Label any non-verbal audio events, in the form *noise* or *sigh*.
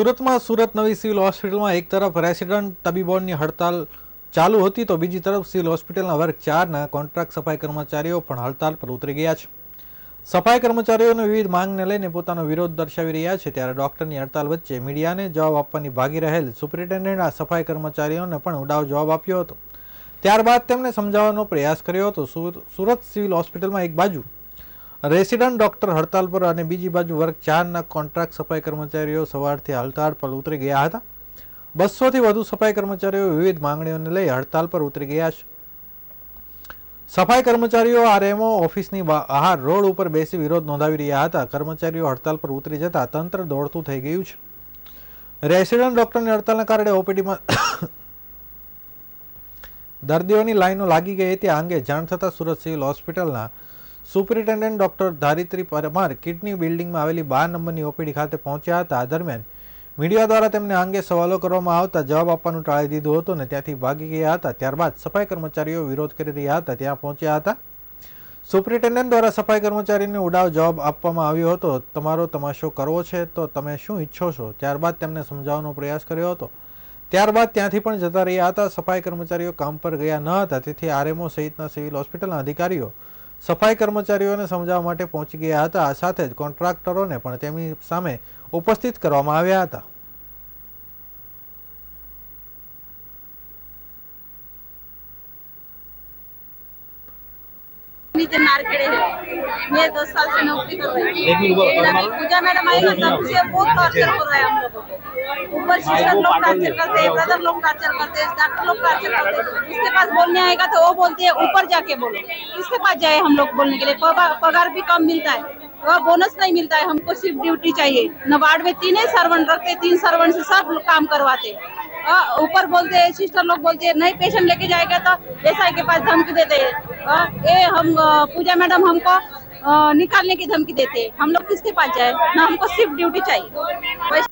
સુરતમાં સુરત નવી સિવિલ હોસ્પિટલમાં એક તરફ રેસિડન્ટ તબીબોની હડતાલ ચાલુ હતી તો બીજી તરફ સિવિલ હોસ્પિટલના વર્ગ ચારના કોન્ટ્રાક્ટ સફાઈ કર્મચારીઓ પણ હડતાલ પર ઉતરી ગયા છે. સફાઈ કર્મચારીઓની વિવિધ માંગને લઈને પોતાનો વિરોધ દર્શાવી રહ્યા છે ત્યારે ડોક્ટરની હડતાલ વચ્ચે મીડિયાને જવાબ આપવાની ભાગી રહેલ સુપ્રિન્ટેન્ડન્ટ આ સફાઈ કર્મચારીઓને પણ ઉડાવ જવાબ આપ્યો હતો. ત્યારબાદ તેમણે સમજાવવાનો પ્રયાસ કર્યો હતો. સુર- સુરત સિવિલ હોસ્પિટલમાં એક બાજુ રેસિડન્ટ ડોક્ટર હડતાલ પર અને બીજી બાજુ વર્ગ ચારના કોન્ટ્રાક્ટ સફાઈ કર્મચારીઓ સવારથી હડતાળ પર ઉતરી ગયા હતા. બસોથી વધુ સફાઈ કર્મચારીઓ વિવિધ માંગણીઓને લઈ હડતાલ પર ઉતરી ગયા છે. સફાઈ કર્મચારીઓ આરએમઓ ઓફિસની બહાર રોડ ઉપર બેસી વિરોધ નોંધાવી રહ્યા હતા. કર્મચારીઓ હડતાલ પર ઉતરી જતા તંત્ર દોડતું થઈ ગયું છે. રેસિડન્ટ ડોક્ટરની હડતાલના કારણે ઓપીડીમાં *coughs* દર્દીઓની લાઈનો લાગી ગઈ હતી. આ અંગે જાણ થતાં સુરત સિવિલ હોસ્પિટલના superintendent doctor Dharitri Parmar kidney બિલ્ડિંગમાં આવેલી બાર નંબરની ઓપીડી ખાતે પહોંચ્યા હતા. દરમિયાન મીડિયા દ્વારા તેમને આ અંગે સવાલો કરવામાં આવતા જવાબ આપવાનું ટાળી દીધું હતું અને ત્યાંથી ભાગી ગયા હતા. ત્યારબાદ સફાઈ કર્મચારીઓ વિરોધ કરી રહ્યા હતા. ત્યાં પહોંચ્યા હતા. સુપરિન્ટેન્ડન્ટ દ્વારા સફાઈ કર્મચારીને ઉડાવ જવાબ આપવામાં આવ્યો હતો. તમારો તમાશો કરવો છે તો તમે શું ઈચ્છો છો? ત્યારબાદ તેમને સમજાવવાનો પ્રયાસ કર્યો હતો. ત્યારબાદ ત્યાંથી પણ જતા રહ્યા હતા. સફાઈ કર્મચારીઓ કામ પર ગયા ન હતા. તેથી આરએમઓ સહિતના સિવિલ હોસ્પિટલના અધિકારીઓ સફાઈ કર્મચારીઓને સમજાવવા માટે પહોંચી ગયા હતા. સાથે જ કોન્ટ્રાક્ટરોને પણ તેમની સામે ઉપસ્થિત કરવામાં આવ્યા હતા. नीचे मार खड़े हैं मैं दस साल से नौकरी कर रही हूँ पूजा मैडम आई से बहुत टॉर्चर हो रहा है हम लोगों को ऊपर सिस्टर लोग टॉर्चर करते हैं ब्रदर लोग टॉर्चर करते हैं डॉक्टर लोग टॉर्चर करते. हैं उसके पास बोलने आएगा तो वो बोलते हैं ऊपर जाके बोलो. किसके पास जाए हम लोग बोलने के लिए? पगार भी कम मिलता है। और बोनस नहीं मिलता है। हमको सिर्फ़ ड्यूटी चाहिए। न वार्ड में तीन ही सर्वेंट रखते तीन सर्वेंट से सब काम करवाते। हाँ, ऊपर बोलते हैं सिस्टर लोग बोलते हैं, नहीं पेशेंट लेके जाएगा तो एसआई के पास धमकी देते हैं। ये हम पूजा मैडम हमको निकालने की धमकी देते हैं। हम लोग किसके पास जाए? ना हमको सिर्फ़ ड्यूटी चाहिए।